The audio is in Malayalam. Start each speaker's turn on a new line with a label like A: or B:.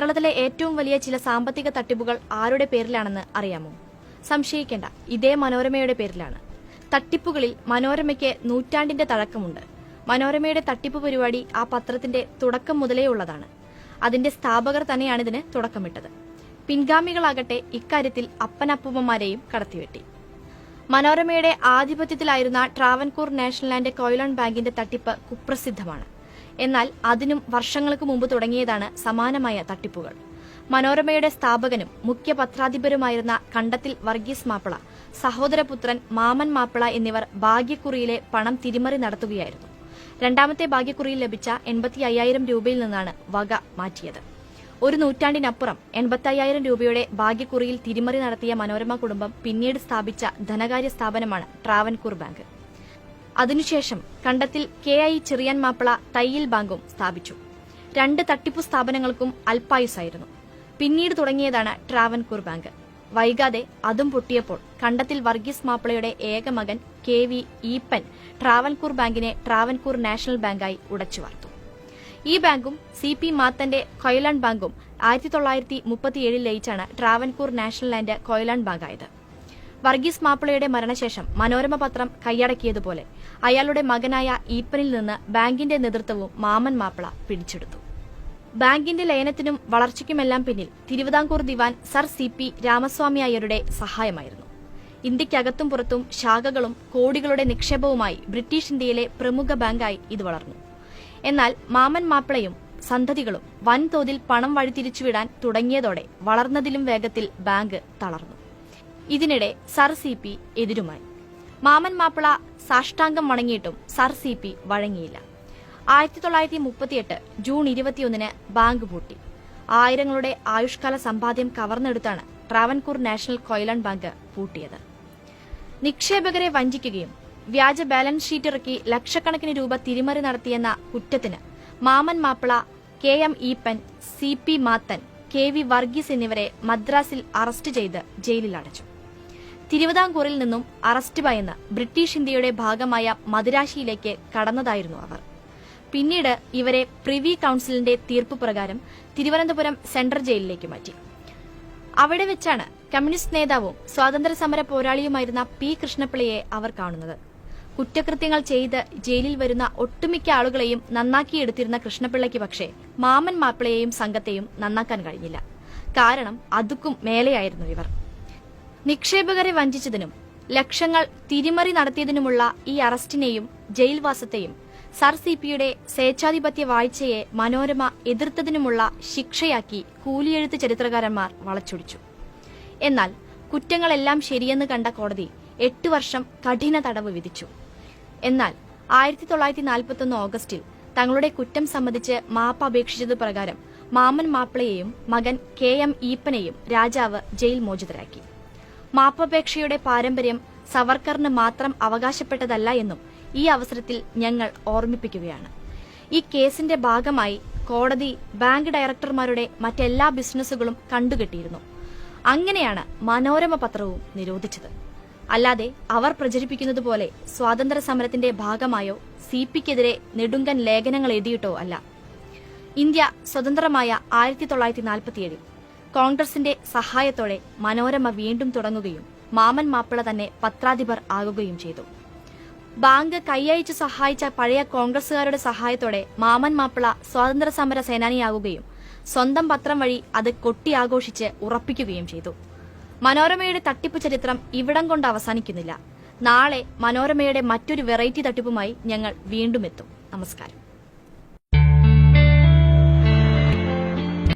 A: കേരളത്തിലെ ഏറ്റവും വലിയ ചില സാമ്പത്തിക തട്ടിപ്പുകൾ ആരുടെ പേരിലാണെന്ന് അറിയാമോ? സംശയിക്കേണ്ട. ഇതേ മനോരമയുടെ പേരിലാണ്. തട്ടിപ്പുകളിൽ മനോരമയ്ക്ക് നൂറ്റാണ്ടിന്റെ തഴക്കമുണ്ട്. മനോരമയുടെ തട്ടിപ്പ് പരിപാടി ആ പത്രത്തിന്റെ തുടക്കം മുതലേ ഉള്ളതാണ്. അതിന്റെ സ്ഥാപകർ തന്നെയാണിതിന് തുടക്കമിട്ടത്. പിൻഗാമികളാകട്ടെ ഇക്കാര്യത്തിൽ അപ്പനപ്പൂപ്പന്മാരെയും കടത്തിവെട്ടി. മനോരമയുടെ ആധിപത്യത്തിലായിരുന്ന ട്രാവൻകൂർ നാഷണൽ ആൻഡ് കോയിലോൺ ബാങ്കിന്റെ തട്ടിപ്പ് കുപ്രസിദ്ധമാണ്. എന്നാൽ അതിനും വർഷങ്ങൾക്ക് മുമ്പ് തുടങ്ങിയതാണ് സമാനമായ തട്ടിപ്പുകൾ. മനോരമയുടെ സ്ഥാപകനും മുഖ്യ പത്രാധിപരുമായിരുന്ന കണ്ടത്തിൽ വർഗീസ് മാപ്പിള സഹോദരപുത്രൻ മാമൻ മാപ്പിള എന്നിവർ ഭാഗ്യക്കുറിയിലെ പണം തിരിമറി നടത്തുകയായിരുന്നു. രണ്ടാമത്തെ ഭാഗ്യക്കുറിയിൽ ലഭിച്ച എൺപത്തി അയ്യായിരം രൂപയിൽ നിന്നാണ് വക മാറ്റിയത്. ഒരു നൂറ്റാണ്ടിനപ്പുറം എൺപത്തി അയ്യായിരം രൂപയുടെ ഭാഗ്യക്കുറിയിൽ തിരിമറി നടത്തിയ മനോരമ കുടുംബം പിന്നീട് സ്ഥാപിച്ച ധനകാര്യ സ്ഥാപനമാണ് ട്രാവൻകൂർ ബാങ്ക്. അതിനുശേഷം കണ്ടത്തിൽ കെ ഐ ചെറിയാൻ മാപ്പിള തയ്യിൽ ബാങ്കും സ്ഥാപിച്ചു. രണ്ട് തട്ടിപ്പു സ്ഥാപനങ്ങൾക്കും അൽപായുസായിരുന്നു പിന്നീട് തുടങ്ങിയതാണ് ട്രാവൻകൂർ ബാങ്ക്. വൈകാതെ അതും പൊട്ടിയപ്പോൾ കണ്ടത്തിൽ വർഗീസ് മാപ്പിളയുടെ ഏക മകൻ കെ വി ഈപ്പൻ ട്രാവൻകൂർ ബാങ്കിനെ ട്രാവൻകൂർ നാഷണൽ ബാങ്കായി ഉടച്ചു വാർത്തു. ഈ ബാങ്കും സി പി മാത്തന്റെ കൊയിലാൻ ബാങ്കും ആയിരത്തി തൊള്ളായിരത്തി മുപ്പത്തിയേഴിൽ ലയിച്ചാണ് ട്രാവൻകൂർ നാഷണൽ ആൻഡ് കൊയിലാൻ ബാങ്കായത്. വർഗീസ് മാപ്പിളയുടെ മരണശേഷം മനോരമ പത്രം കൈയടക്കിയതുപോലെ അയാളുടെ മകനായ ഈപ്പനിൽ നിന്ന് ബാങ്കിന്റെ നേതൃത്വവും മാമൻ മാപ്പിള പിടിച്ചെടുത്തു. ബാങ്കിന്റെ ലയനത്തിനും വളർച്ചയ്ക്കുമെല്ലാം പിന്നിൽ തിരുവിതാംകൂർ ദിവാൻ സർ സി പി രാമസ്വാമി അയ്യരുടെ സഹായമായിരുന്നു. ഇന്ത്യക്കകത്തും പുറത്തും ശാഖകളും കോടികളുടെ നിക്ഷേപവുമായി ബ്രിട്ടീഷ് ഇന്ത്യയിലെ പ്രമുഖ ബാങ്കായി ഇത് വളർന്നു. എന്നാൽ മാമൻ മാപ്പിളയും സന്തതികളും വൻതോതിൽ പണം വഴിതിരിച്ചുവിടാൻ തുടങ്ങിയതോടെ വളർന്നതിലും വേഗത്തിൽ ബാങ്ക് തളർന്നു. ഇതിനിടെ സർ സി പി എതിരുമായി. മാമൻ മാപ്പിള സാഷ്ടാംഗം വണങ്ങിയിട്ടും സർ സി പി വഴങ്ങിയില്ല. ആയിരത്തി തൊള്ളായിരത്തി മുപ്പത്തിയെട്ട് ജൂൺ ഇരുപത്തിയൊന്നിന് ബാങ്ക് പൂട്ടി. ആയിരങ്ങളുടെ ആയുഷ്കാല സമ്പാദ്യം കവർന്നെടുത്താണ് ട്രാവൻകൂർ നാഷണൽ കൊയിലൺ ബാങ്ക് പൂട്ടിയത്. നിക്ഷേപകരെ വഞ്ചിക്കുകയും വ്യാജ ബാലൻസ് ഷീറ്റ് ഇറക്കി ലക്ഷക്കണക്കിന് രൂപ തിരിമറി നടത്തിയെന്ന കുറ്റത്തിന് Mammen Mappila K M Eapen C P Mathen K V Varghese എന്നിവരെ മദ്രാസിൽ അറസ്റ്റ് ചെയ്ത് ജയിലിൽ അടച്ചു തിരുവിതാംകൂറിൽ നിന്നും അറസ്റ്റ് ഭയന്ന് ബ്രിട്ടീഷ് ഇന്ത്യയുടെ ഭാഗമായ മദുരാശിയിലേക്ക് കടന്നതായിരുന്നു അവർ. പിന്നീട് ഇവരെ പ്രിവി കൌൺസിലിന്റെ തീർപ്പ് പ്രകാരം തിരുവനന്തപുരം സെൻട്രൽ ജയിലിലേക്ക് മാറ്റി. അവിടെ വെച്ചാണ് കമ്മ്യൂണിസ്റ്റ് നേതാവും സ്വാതന്ത്ര്യ സമര പോരാളിയുമായിരുന്ന പി കൃഷ്ണപിള്ളയെ അവർ കാണുന്നത്. കുറ്റകൃത്യങ്ങൾ ചെയ്ത് ജയിലിൽ വരുന്ന ഒട്ടുമിക്ക ആളുകളെയും നന്നാക്കിയെടുത്തിരുന്ന കൃഷ്ണപിള്ളയ്ക്ക് പക്ഷേ മാമൻ മാപ്പിളയെയും സംഘത്തെയും നന്നാക്കാൻ കഴിഞ്ഞില്ല. കാരണം അതുക്കും മേലെയായിരുന്നു ഇവർ. നിക്ഷേപകരെ വഞ്ചിച്ചതിനും ലക്ഷങ്ങൾ തിരിമറി നടത്തിയതിനുമുള്ള ഈ അറസ്റ്റിനെയും ജയിൽവാസത്തെയും സർ സി പിയുടെ സ്വേച്ഛാധിപത്യ വാഴ്ചയെ മനോരമ എതിർത്തതിനുമുള്ള ശിക്ഷയാക്കി കൂലിയെഴുത്ത് ചരിത്രകാരന്മാർ വളച്ചൊടിച്ചു. എന്നാൽ കുറ്റങ്ങളെല്ലാം ശരിയെന്ന് കണ്ട കോടതി എട്ട് വർഷം കഠിന തടവ് വിധിച്ചു. എന്നാൽ ആയിരത്തി തൊള്ളായിരത്തി നാൽപ്പത്തൊന്ന് ഓഗസ്റ്റിൽ തങ്ങളുടെ കുറ്റം സംബന്ധിച്ച് മാപ്പ് അപേക്ഷിച്ചത് പ്രകാരം മാമൻ മാപ്പിളയെയും മകൻ കെ എം ഈപ്പനെയും രാജാവ് ജയിൽ മോചിതരാക്കി. മാപ്പപേക്ഷയുടെ പാരമ്പര്യം സവർക്കറിന് മാത്രം അവകാശപ്പെട്ടതല്ല എന്നും ഈ അവസരത്തിൽ ഞങ്ങൾ ഓർമ്മിപ്പിക്കുകയാണ്. ഈ കേസിന്റെ ഭാഗമായി കോടതി ബാങ്ക് ഡയറക്ടർമാരുടെ മറ്റെല്ലാ ബിസിനസ്സുകളും കണ്ടുകെട്ടിയിരുന്നു. അങ്ങനെയാണ് മനോരമ പത്രവും നിരോധിച്ചത്. അല്ലാതെ അവർ പ്രചരിപ്പിക്കുന്നത് പോലെ സ്വാതന്ത്ര്യ സമരത്തിന്റെ ഭാഗമായോ സി പിക്കെതിരെ നെടുങ്കൻ ലേഖനങ്ങൾ എഴുതിയിട്ടോ അല്ല. ഇന്ത്യ സ്വതന്ത്രമായ ആയിരത്തി തൊള്ളായിരത്തി നാൽപ്പത്തിയേഴിൽ കോൺഗ്രസിന്റെ സഹായത്തോടെ മനോരമ വീണ്ടും തുടങ്ങുകയും മാമൻ മാപ്പിള തന്നെ പത്രാധിപർ ആകുകയും ചെയ്തു. ബാങ്ക് കൈയയച്ച് സഹായിച്ച പഴയ കോൺഗ്രസുകാരുടെ സഹായത്തോടെ മാമൻ മാപ്പിള സ്വാതന്ത്ര്യ സമര സേനാനിയാകുകയും സ്വന്തം പത്രം വഴി അത് കൊട്ടിയാഘോഷിച്ച് ഉറപ്പിക്കുകയും ചെയ്തു. മനോരമയുടെ തട്ടിപ്പ് ചരിത്രം ഇവിടം കൊണ്ട് അവസാനിക്കുന്നില്ല. നാളെ മനോരമയുടെ മറ്റൊരു വെറൈറ്റി തട്ടിപ്പുമായി ഞങ്ങൾ വീണ്ടും എത്തും. നമസ്കാരം.